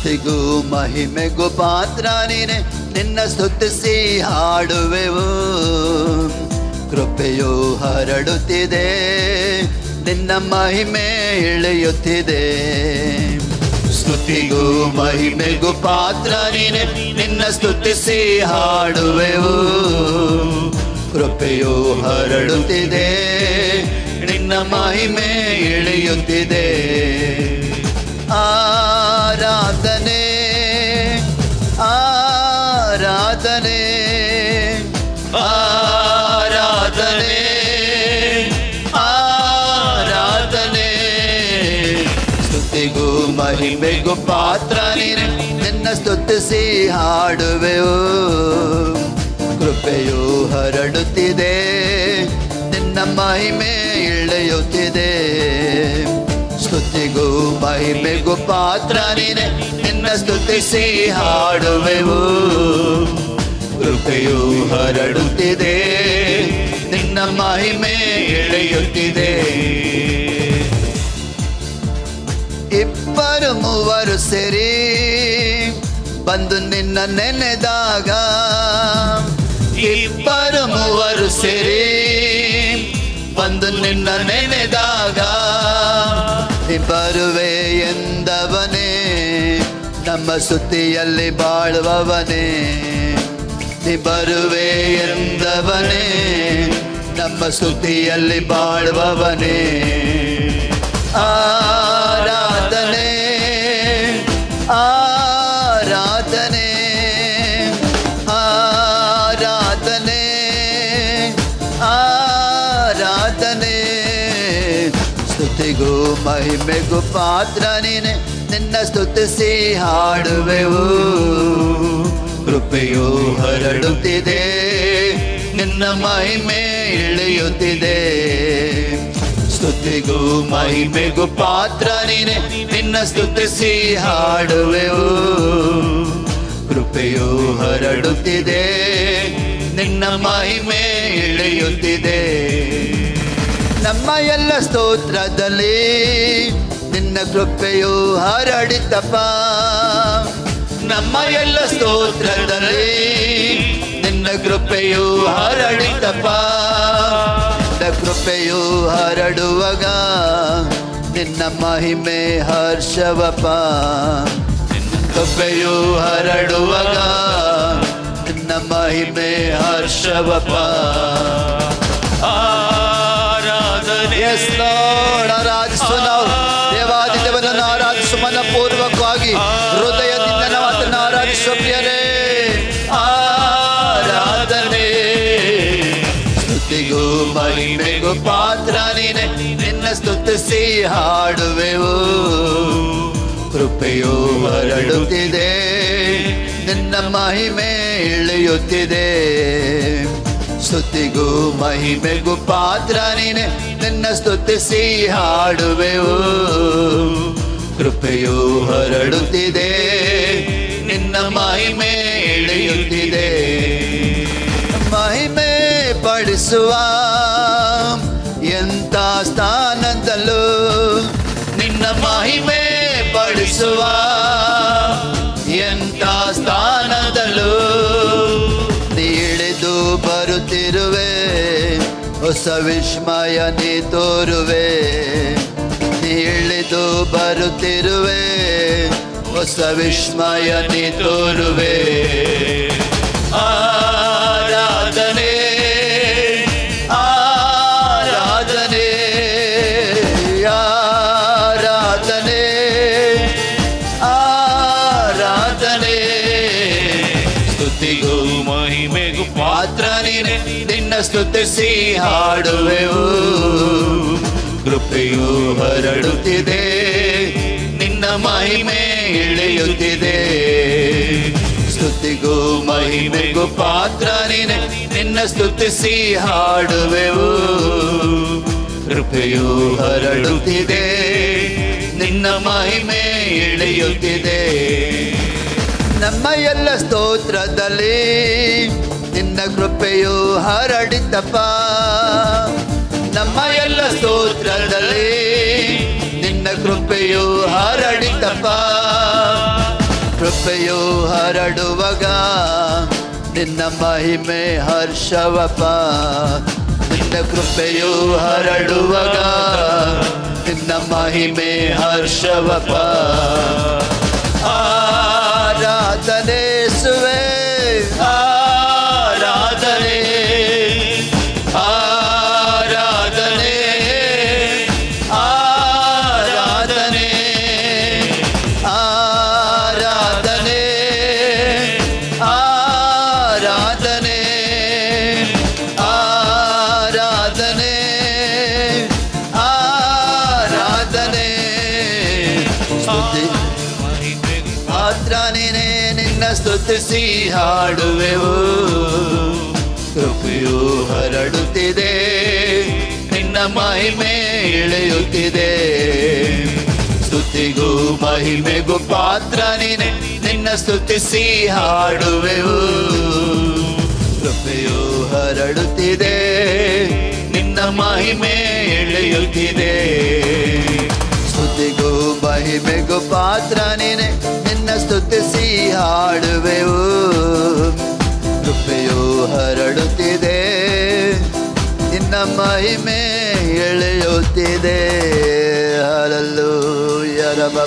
ಸ್ತುತಿಗೂ ಮಹಿಮೆಗೂ ಪಾತ್ರ ನೀನೆ. ನಿನ್ನ ಸ್ತುತಿಸಿ ಹಾಡುವೆವು. ಕೃಪೆಯು ಹರಡುತ್ತಿದೆ. ನಿನ್ನ ಮಹಿಮೆ ಇಳಿಯುತ್ತಿದೆ. ಸ್ತುತಿಗೂ ಮಹಿಮೆಗೂ ಪಾತ್ರ ನೀನೆ. ನಿನ್ನ ಸ್ತುತಿಸಿ ಹಾಡುವೆವು. ಕೃಪೆಯು ಹರಡುತ್ತಿದೆ. ನಿನ್ನ ಮಹಿಮೆ ಇಳಿಯುತ್ತಿದೆ. ಮಹಿಮೆಗೂ ಪಾತ್ರ ನೀನೆ ನಿನ್ನ ಸ್ತುತಿಸಿ ಹಾಡುವೆವು. ಕೃಪೆಯು ಹರಡುತ್ತಿದೆ. ನಿನ್ನ ಮಹಿಮೆ ಇಳೆಯುತ್ತಿದೆ. ಸ್ತುತಿಗೂ ಮಹಿಮೆಗೂ ಪಾತ್ರ ನೀನೆ ನಿನ್ನ ಸ್ತುತಿಸಿ ಹಾಡುವೆವು. ಕೃಪೆಯು ಹರಡುತ್ತಿದೆ. ನಿನ್ನ ಮಹಿಮೆ ಇಳೆಯುತ್ತಿದೆ. ಇಬ್ಬರು ಮೂವರು ಸೇರಿ ಬಂದು ನಿನ್ನ ನೆನೆದಾಗ ಇಬ್ಬರು ಮೂವರು ಸೇರಿ ಬಂದು ನಿನ್ನ ನೆನೆದಾಗ ಇಬ್ಬರುವೆ ಬರುವೆ ಎಂದವನೇ, ನಮ್ಮ ಸುದ್ದಿಯಲ್ಲಿ ಬಾಳುವವನೇ. ಬರುವೆ ಎಂದವನೇ, ನಮ್ಮ ಸುದ್ದಿಯಲ್ಲಿ ಬಾಳುವವನೇ. ಆರಾಧನೆ ಸ್ತುತಿಗೂ ಮಹಿಮೆಗೂ ಪಾತ್ರ ನೀನೆ. ನಿನ್ನ ಸ್ತುತಿಸಿ ಹಾಡುವೆವು. ಕೃಪೆಯು ಹರಡುತ್ತಿದೆ. ನಿನ್ನ ಮಹಿಮೆ ಇಳಿಯುತ್ತಿದೆ. ಸ್ತುತಿಗೂ ಮಹಿಮೆಗೂ ಪಾತ್ರ ನೀನೆ. ನಿನ್ನ ಸ್ತುತಿಸಿ ಹಾಡುವೆವು. ಕೃಪೆಯು ಹರಡುತ್ತಿದೆ. ನಿನ್ನ ಮಹಿಮೆ ಇಳಿಯುತ್ತಿದೆ. ನಮ್ಮ ಎಲ್ಲ ಸ್ತೋತ್ರದಲ್ಲಿ ನಿನ್ನ ಕೃಪೆಯು ಹರಡಿತಪ್ಪ ನಮ್ಮ ಎಲ್ಲ ಸ್ತೋತ್ರದಲ್ಲಿ ನಿನ್ನ ಕೃಪೆಯು ಹರಡಿತಪ್ಪ ನಿನ್ನ ಕೃಪೆಯು ಹರಡುವಾಗ ನಿನ್ನ ಮಹಿಮೆ ಹರ್ಷವಪ್ಪ. ನಿನ್ನ ಕೃಪೆಯು ಹರಡುವಾಗ ನಿನ್ನ ಮಹಿಮೆ ಹರ್ಷವಪ್ಪ. ಆರಾಧನೆ ಲಾರ್ಡ್ ಆರಾಧಿಸು ನಾವು. ದೇವಾದಿದೇವನನ್ನು ಆರಾಧಿಸು ಮನಪೂರ್ವಕವಾಗಿ, ಹೃದಯದಿಂದ ನಾವು ಅದನ್ನು ಆರಾಧಿಸುವ ಪ್ರಿಯರೇ. ಆರಾಧನೆ. ಸ್ತುತಿಗೂ ಮಹಿಮೆಗೂ ಪಾತ್ರ ನೀನೆ. ನಿನ್ನ ಸ್ತುತಿಸಿ ಹಾಡುವೆವು. ಕೃಪೆಯು ಹರಡುತ್ತಿದೆ. ನಿನ್ನ ಮಹಿಮೆ ಇಳಿಯುತ್ತಿದೆ. ಸ್ತುತಿಗೂ ಮಹಿಮೆಗೂ ಪಾತ್ರ ನೀನೆ. ನಿನ್ನ ಸ್ತುತಿಸಿ ಹಾಡುವೆವು ಕೃಪೆಯು ಹರಡುತ್ತಿದೆ, ನಿನ್ನ ಮಹಿಮೆ ಇಳಿಯುತ್ತಿದೆ ಮಹಿಮೆ ಪಡಿಸುವ ಎಂತ ಸ್ಥಾನದಲ್ಲೂ ನಿನ್ನ ಮಹಿಮೆ ಪಡಿಸುವ ಹೊಸ ವಿಸ್ಮಯ ನೀ ತೋರುವೆ ನೀಳಿದು ಬರುತ್ತಿರುವೆ. ಹೊಸ ವಿಸ್ಮಯ ನೀ ತೋರುವೆ. ಸ್ತುತಿಸಿ ಹಾಡುವೆವು. ಕೃಪೆಯು ಹರಡುತ್ತಿದೆ, ನಿನ್ನ ಮಹಿಮೆ ಇಳಿಯುತ್ತಿದೆ ಸ್ತುತಿಗೂ ಮಹಿಮೆಗೂ ಪಾತ್ರ ನೀನೆ ನಿನ್ನ ಸ್ತುತಿಸಿ ಹಾಡುವೆವು. ಕೃಪೆಯು ಹರಡುತ್ತಿದೆ, ನಿನ್ನ ಮಹಿಮೆ ಇಳಿಯುತ್ತಿದೆ ನಮ್ಮ ಎಲ್ಲ ಸ್ತೋತ್ರದಲ್ಲಿ ನಿನ್ನ ಕೃಪೆಯು ಹರಡಿತಪ್ಪ ನಮ್ಮ ಎಲ್ಲ ಸ್ತೋತ್ರದಲ್ಲಿ ನಿನ್ನ ಕೃಪೆಯು ಹರಡಿತಪ್ಪ ಕೃಪೆಯು ಹರಡುವಾಗ ನಿನ್ನ ಮಹಿಮೆ ಹರ್ಷವಪ್ಪ. ನಿನ್ನ ಕೃಪೆಯು ಹರಡುವಾಗ ನಿನ್ನ ಮಹಿಮೆ ಹರ್ಷವಪ್ಪ. ಆರಾಧನೆ ಸ್ತುತಿಸಿ ಹಾಡುವೆವು ಕೃಪೆಯು ಹರಡುತ್ತಿದೆ, ನಿನ್ನ ಮಹಿಮೆ ಇಳೆಯುತ್ತಿದೆ ಸ್ತುತಿಗೂ ಮಹಿಮೆಗೂ ಪಾತ್ರ ನೀನೆ ನಿನ್ನ ಸ್ತುತಿಸಿ ಹಾಡುವೆವು ಕೃಪೆಯು ಹರಡುತ್ತಿದೆ, ನಿನ್ನ ಮಹಿಮೆ ಇಳೆಯುತ್ತಿದೆ ಸ್ತುತಿಗೂ ಮಹಿಮೆಗೂ ಪಾತ್ರ ನೀನೆ. ನಿನ್ನ ಸ್ತುತಿಸಿ ಹಾಡುವೆವು ಕೃಪೆಯು ಹರಡುತ್ತಿದೆ. ನಿನ್ನ ಮಹಿಮೆ ಎಳೆಯುತ್ತಿದೆ. ಹರಲ್ಲು ಯರಬ